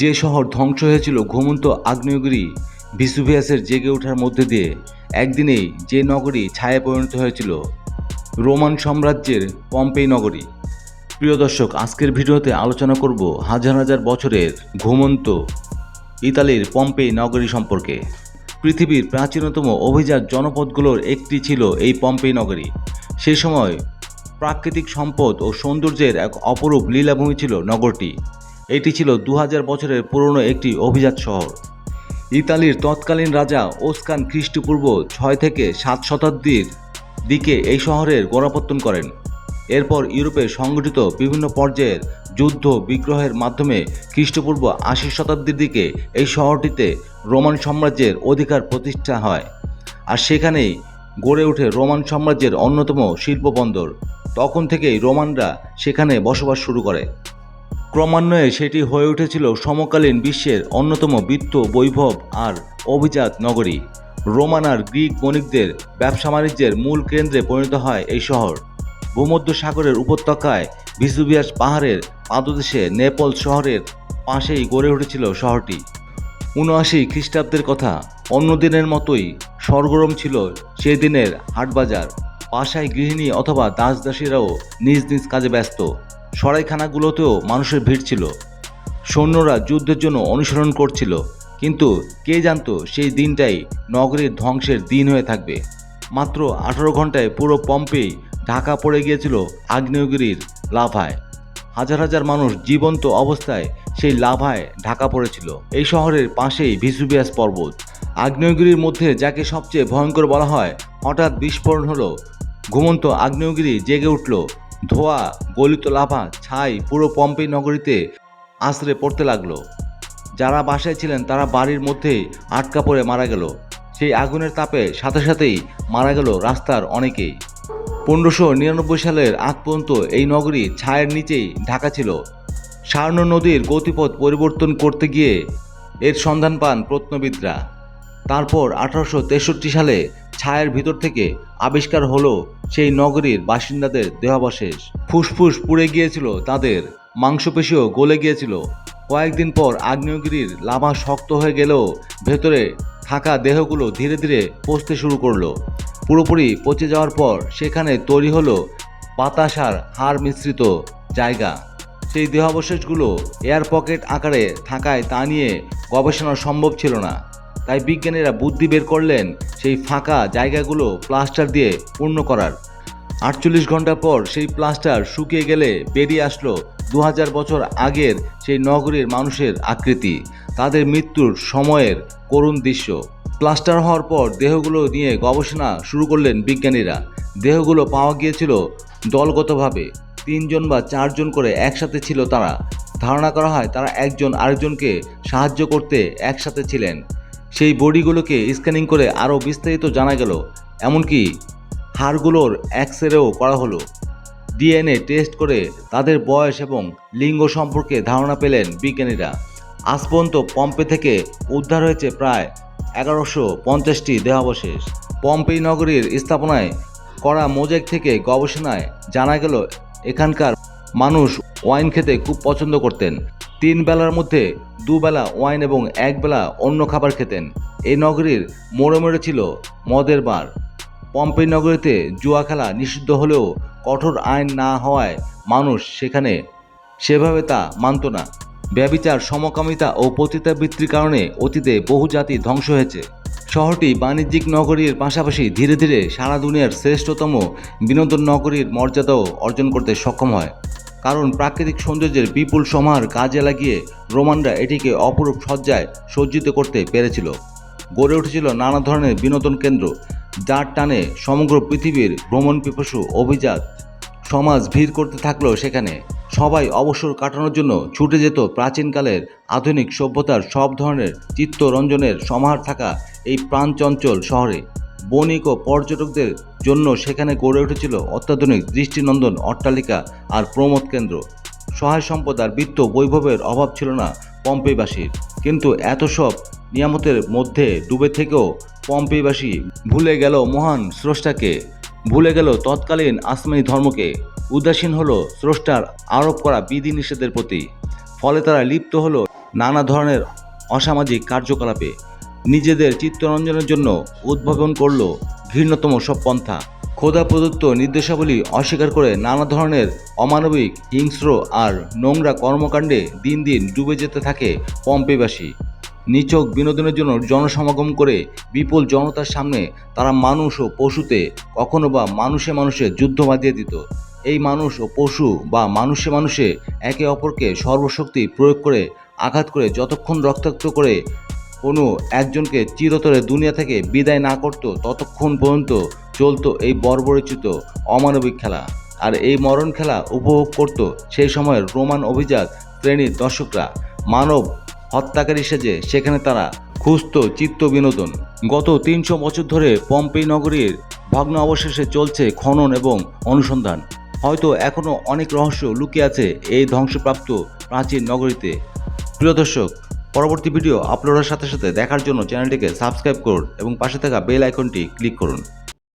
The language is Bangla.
যে শহর ধ্বংস হয়েছিল ঘুমন্ত আগ্নেয়গিরি ভিসুভিয়াসের জেগে ওঠার মধ্যে দিয়ে একদিনেই যে নগরী ছায়া পরিণত হয়েছিল, রোমান সাম্রাজ্যের পম্পেই নগরী। প্রিয় দর্শক, আজকের ভিডিওতে আলোচনা করব হাজার হাজার বছরের ঘুমন্ত ইতালির পম্পেই নগরী সম্পর্কে। পৃথিবীর প্রাচীনতম অভিজাত জনপদগুলোর একটি ছিল এই পম্পেই নগরী। সেই সময় প্রাকৃতিক সম্পদ ও সৌন্দর্যের এক অপরূপ লীলাভূমি ছিল নগরটি। এটি ছিল দু হাজার বছরের পুরনো একটি অভিজাত শহর। ইতালির তৎকালীন রাজা ওসকান খ্রিস্টপূর্ব ছয় থেকে সাত শতাব্দীর দিকে এই শহরের গোড়াপত্তন করেন। এরপর ইউরোপে সংগঠিত বিভিন্ন পর্যায়ের যুদ্ধ বিগ্রহের মাধ্যমে খ্রিস্টপূর্ব আশি শতাব্দীর দিকে এই শহরটিতে রোমান সাম্রাজ্যের অধিকার প্রতিষ্ঠা হয়। আর সেখানেই গড়ে ওঠে রোমান সাম্রাজ্যের অন্যতম শিল্প বন্দর তখন থেকেই রোমানরা সেখানে বসবাস শুরু করে। ক্রমান্বয়ে সেটি হয়ে উঠেছিল সমকালীন বিশ্বের অন্যতম বিত্ত বৈভব আর অভিজাত নগরী। রোমান আর গ্রিক বণিকদের ব্যবসা বাণিজ্যের মূল কেন্দ্রে পরিণত হয় এই শহর। ভূমধ্য সাগরের উপত্যকায় ভিসুভিয়াস পাহাড়ের পাদদেশে নেপল শহরের পাশেই গড়ে উঠেছিল শহরটি। উনআশি খ্রিস্টাব্দের কথা, অন্য দিনের মতোই সরগরম ছিল সেই দিনের হাটবাজার। পাশায় গৃহিণী অথবা দাস দাসীরাও নিজ নিজ কাজে ব্যস্ত। সরাইখানাগুলোতেও মানুষের ভিড় ছিল। সৈন্যরা যুদ্ধের জন্য অনুসরণ করছিল, কিন্তু কে জানতো সেই দিনটাই নগরীর ধ্বংসের দিন হয়ে থাকবে। মাত্র আঠারো ঘন্টায় পুরো পম্পেই ঢাকা পড়ে গিয়েছিল আগ্নেয়গিরির লাভায়। হাজার হাজার মানুষ জীবন্ত অবস্থায় সেই লাভায় ঢাকা পড়েছিল। এই শহরের পাশেই ভিসুভিয়াস পর্বত। আগ্নেয়গিরির মধ্যে যাকে সবচেয়ে ভয়ঙ্কর বলা হয়, হঠাৎ বিস্ফোরণ হলো। ঘুমন্ত আগ্নেয়গিরি জেগে উঠল ধোয়া, গলিত লাভা ছাই পুরো পম্পেই নগরীতে আশ্রে পড়তে লাগল। যারা বাসায় ছিলেন তারা বাড়ির মধ্যেই আটকা পড়ে মারা গেল। সেই আগুনের তাপে সাথে সাথেই মারা গেল রাস্তার অনেকেই। পনেরোশো নিরানব্বই সালের আগ পর্যন্ত এই নগরী ছায়ের নিচেই ঢাকা ছিল। সার্ন নদীর গতিপথ পরিবর্তন করতে গিয়ে এর সন্ধান পান প্রত্নবিদরা। তারপর আঠারোশো তেষট্টি সালে ছায়ের ভিতর থেকে আবিষ্কার হলো সেই নগরীর বাসিন্দাদের দেহাবশেষ ফুসফুস পুড়ে গিয়েছিল তাদের, মাংসপেশিও গলে গিয়েছিল। কয়েকদিন পর আগ্নেয়গিরির লাভা শক্ত হয়ে গেলেও ভেতরে থাকা দেহগুলো ধীরে ধীরে পচতে শুরু করল। পুরোপুরি পচে যাওয়ার পর সেখানে তৈরি হলো বাতাস আর হাড় মিশ্রিত জায়গা। সেই দেহাবশেষগুলো এয়ার পকেট আকারে থাকায় তা নিয়ে গবেষণা সম্ভব ছিল না। তাই বিজ্ঞানীরা বুদ্ধি বের করলেন সেই ফাঁকা জায়গাগুলো প্লাস্টার দিয়ে পূর্ণ করার। আটচল্লিশ ঘণ্টা পর সেই প্লাস্টার শুকিয়ে গেলে বেরিয়ে আসলো দু হাজার বছর আগের সেই নগরীর মানুষের আকৃতি, তাদের মৃত্যুর সময়ের করুণ দৃশ্য। প্লাস্টার হওয়ার পর দেহগুলো নিয়ে গবেষণা শুরু করলেন বিজ্ঞানীরা। দেহগুলো পাওয়া গিয়েছিল দলগতভাবে। তিনজন বা চারজন করে একসাথে ছিল তারা। ধারণা করা হয় তারা একজন আরেকজনকে সাহায্য করতে একসাথে ছিলেন। সেই বডিগুলোকে স্ক্যানিং করে আরও বিস্তারিত জানা গেল, এমনকি হাড়গুলোর এক্স রেও করা হলো। ডিএনএ টেস্ট করে তাদের বয়স এবং লিঙ্গ সম্পর্কে ধারণা পেলেন বিজ্ঞানীরা। আজ পর্যন্ত পম্পে থেকে উদ্ধার হয়েছে প্রায় এগারোশো পঞ্চাশটি দেহাবশেষ। পম্পেই নগরীর স্থাপনায় করা মোজাইক থেকে গবেষণায় জানা গেল, এখানকার মানুষ ওয়াইন খেতে খুব পছন্দ করতেন। তিন বেলার মধ্যে দুবেলা ওয়াইন এবং এক বেলা অন্য খাবার খেতেন। এই নগরীর মোড়ে মোড়ে ছিল মদের বার। পম্পেই নগরীতে জুয়া খেলা নিষিদ্ধ হলেও কঠোর আইন না হওয়ায় মানুষ সেখানে সেভাবে তা মানত না। ব্যবিচার, সমকামিতা ও পতিতাবৃত্তির কারণে অতীতে বহু জাতি ধ্বংস হয়েছে। শহরটি বাণিজ্যিক নগরীর পাশাপাশি ধীরে ধীরে সারা দুনিয়ার শ্রেষ্ঠতম বিনোদন নগরীর মর্যাদাও অর্জন করতে সক্ষম হয়। কারণ প্রাকৃতিক সৌন্দর্যের বিপুল সমাহার কাজে লাগিয়ে রোমানরা এটিকে অপরূপ সজ্জায় সজ্জিত করতে পেরেছিল। গড়ে উঠেছিল নানা ধরনের বিনোদন কেন্দ্র, যার টানে সমগ্র পৃথিবীর ভ্রমণ পিপাসু অভিজাত সমাজ ভিড় করতে থাকল সেখানে সবাই অবসর কাটানোর জন্য ছুটে যেত প্রাচীনকালের আধুনিক সভ্যতার সব ধরনের চিত্তরঞ্জনের সমাহার থাকা এই প্রাণচঞ্চল শহরে। বণিক ও পর্যটকদের জন্য সেখানে গড়ে উঠেছিল অত্যাধুনিক দৃষ্টিনন্দন অট্টালিকা আর প্রমোদ কেন্দ্র। সহায় সম্পদ আর বিত্ত বৈভবের অভাব ছিল না পম্পেবাসীর কিন্তু এত সব নিয়ামতের মধ্যে ডুবে থেকেও পম্পেবাসী ভুলে গেল মহান স্রষ্টাকে। ভুলে গেল তৎকালীন আসমানি ধর্মকে। উদাসীন হলো স্রষ্টার আরোপ করা বিধিনিষেধের প্রতি। ফলে তারা লিপ্ত হলো নানা ধরনের অসামাজিক কার্যকলাপে। নিজেদের চিত্তরঞ্জনের জন্য উদ্ভাবন করল ঘৃণ্যতম সব পন্থা। খোদা প্রদত্ত নির্দেশাবলী অস্বীকার করে নানা ধরনের অমানবিক, হিংস্র আর নোংরা কর্মকাণ্ডে দিন দিন ডুবে যেতে থাকে পম্পেবাসী। নিচক বিনোদনের জন্য জনসমাগম করে বিপুল জনতার সামনে তারা মানুষ ও পশুতে কখনো বা মানুষে মানুষে যুদ্ধ বাঁধিয়ে দিত। এই মানুষ ও পশু বা মানুষে মানুষে একে অপরকে সর্বশক্তি প্রয়োগ করে আঘাত করে যতক্ষণ রক্তাক্ত করে কোনো একজনকে চিরতরে দুনিয়া থেকে বিদায় না করতো, ততক্ষণ পর্যন্ত চলতো এই বর্বরচিত অমানবিক খেলা। আর এই মরণ খেলা উপভোগ করত সেই সময়ের রোমান অভিজাত শ্রেণির দর্শকরা। মানব হত্যাকারী সেজে সেখানে তারা খুঁজত চিত্ত বিনোদন। গত তিনশো বছর ধরে পম্পেই নগরীর ভগ্ন অবশেষে চলছে খনন এবং অনুসন্ধান। হয়তো এখনও অনেক রহস্য লুকিয়ে আছে এই ধ্বংসপ্রাপ্ত প্রাচীন নগরীতে। প্রিয় দর্শক পরবর্তী ভিডিও আপলোডের সাথে সাথে দেখার জন্য চ্যানেলটিকে সাবস্ক্রাইব করুন এবং পাশে থাকা বেল আইকনটি ক্লিক করুন।